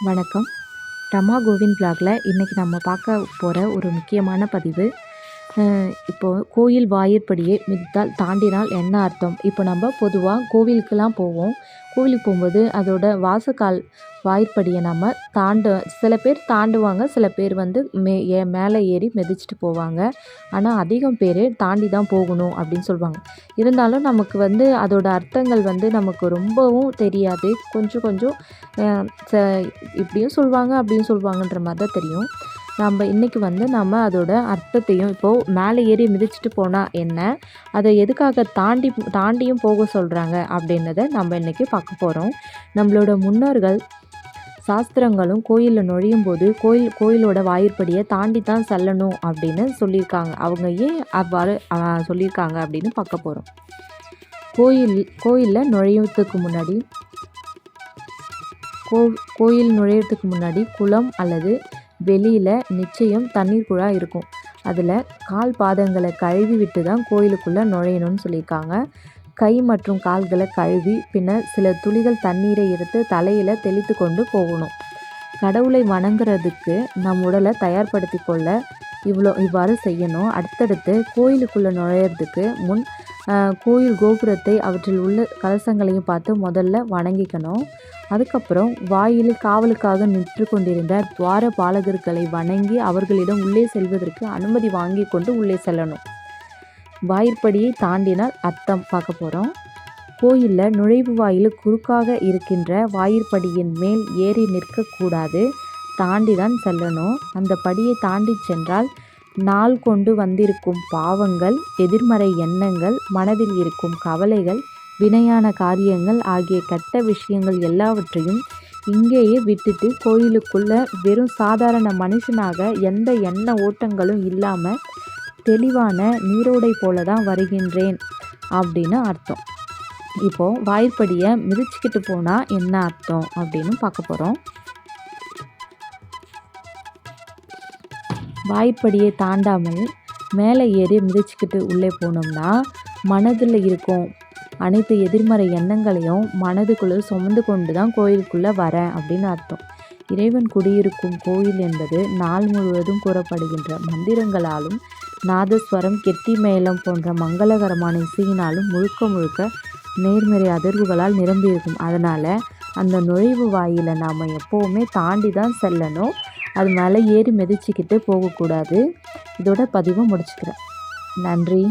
வணக்கம். ரமா கோவிந்த் vlogல இன்றைக்கி நம்ம பார்க்க போகிற ஒரு முக்கியமான பதிவு இப்போது இப்போ கோயில் வாயிற்படியை மிதித்தால் தாண்டினால் என்ன அர்த்தம்? இப்போ நம்ம பொதுவாக கோவிலுக்கெல்லாம் போவோம். கோவிலுக்கு போகும்போது அதோட வாசக்கால் வாயிற்படியை நம்ம தாண்ட சில பேர் தாண்டுவாங்க சில பேர் வந்து மே ஏ மேலே ஏறி மிதிச்சிட்டு போவாங்க. ஆனால் அதிகம் பேர் தாண்டி தான் போகணும் அப்படின்னு சொல்லுவாங்க இருந்தாலும் நமக்கு வந்து அதோட அர்த்தங்கள் வந்து நமக்கு ரொம்பவும் தெரியாது. கொஞ்சம் கொஞ்சம் ச இப்படியும் சொல்லுவாங்க அப்படின்னு சொல்லுவாங்கன்ற மாதிரி தான் தெரியும். நம்ம இன்றைக்கி வந்து நம்ம அதோட அர்த்தத்தையும் இப்போது மேலே ஏறி மிதிச்சிட்டு போனால் என்ன? அதை எதுக்காக தாண்டி தாண்டியும் போக சொல்கிறாங்க அப்படின்றத நம்ம இன்றைக்கி பார்க்க போகிறோம் நம்மளோட முன்னோர்கள் சாஸ்திரங்களும் கோயிலில் நுழையும் போது கோயில் கோயிலோட வாயிற்படியை தாண்டி தான் செல்லணும் அப்படின்னு சொல்லியிருக்காங்க. அவங்க ஏன் அவ்வாறு சொல்லியிருக்காங்க அப்படின்னு பார்க்க போகிறோம் கோயில் கோயிலில் நுழையத்துக்கு முன்னாடி கோ கோயில் நுழையிறதுக்கு முன்னாடி குளம் அல்லது வெளியில் நிச்சயம் தண்ணீர் குழா இருக்கும். அதில் கால் பாதங்களை கழுவி விட்டு தான் கோயிலுக்குள்ளே நுழையணும்னு சொல்லியிருக்காங்க. கை மற்றும் கால்களை கழுவி பின்னர் சில துளிகள் தண்ணீரை எடுத்து தலையில் தெளித்து கொண்டு போகணும். கடவுளை வணங்குறதுக்கு நம் உடலை தயார்படுத்தி கொள்ள இவ்வளோ இவ்வாறு செய்யணும். அடுத்தடுத்து கோயிலுக்குள்ளே நுழையிறதுக்கு முன் கோயில் கோபுரத்தை அவற்றில் உள்ள கலசங்களையும் பார்த்து முதல்ல வணங்கிக்கணும். அதுக்கப்புறம் வாயிலில் காவலுக்காக நின்று கொண்டிருந்த துவார பாலகர்களை வணங்கி அவர்களிடம் உள்ளே செல்வதற்கு அனுமதி வாங்கி கொண்டு உள்ளே செல்லணும். வாயிற்படியை தாண்டினால் அர்த்தம் பார்க்க போகிறோம் கோயிலில் நுழைவு வாயில் குறுக்காக இருக்கின்ற வாயிற்படியின் மேல் ஏறி நிற்கக்கூடாது. தாண்டி தான் செல்லணும். அந்த படியை தாண்டி சென்றால் நாள் கொண்டு வந்திருக்கும் பாவங்கள் எதிர்மறை எண்ணங்கள் மனதில் இருக்கும் கவலைகள் வினையான காரியங்கள் ஆகிய கெட்ட விஷயங்கள் எல்லாவற்றையும் இங்கேயே விட்டுட்டு கோயிலுக்குள்ள வெறும் சாதாரண மனுஷனாக எந்த எண்ண ஓட்டங்களும் இல்லாமல் தெளிவான நீரோடை போல தான் வருகின்றேன் அப்படின்னு அர்த்தம். இப்போது வாய்ப்படியை மிதிச்சுக்கிட்டு போனால் என்ன அர்த்தம் அப்படின்னு பார்க்க போகிறோம் வாய்ப்படியை தாண்டாமல் மேலே ஏறி மிதிச்சுக்கிட்டு உள்ளே போனோம்னா மனதில் இருக்கும் அனைத்து எதிர்மறை எண்ணங்களையும் மனதுக்குள்ளே சுமந்து கொண்டு தான் கோயிலுக்குள்ளே வரேன் அப்படின்னு அர்த்தம். இறைவன் குடியிருக்கும் கோயில் என்பது நாள் முழுவதும் கூறப்படுகின்ற மந்திரங்களாலும் நாதஸ்வரம் கெட்டி மேளம் போன்ற மங்களகரமான இசையினாலும் முழுக்க முழுக்க நேர்மறை அதிர்வுகளால் நிரம்பியிருக்கும். அதனால் அந்த நுழைவு வாயிலை நாம் எப்போவுமே தாண்டி தான் செல்லணும். அது மேலே ஏறி மிதிச்சுக்கிட்டு போகக்கூடாது. இதோட பதிவை முடிச்சுக்கிறேன். நன்றி.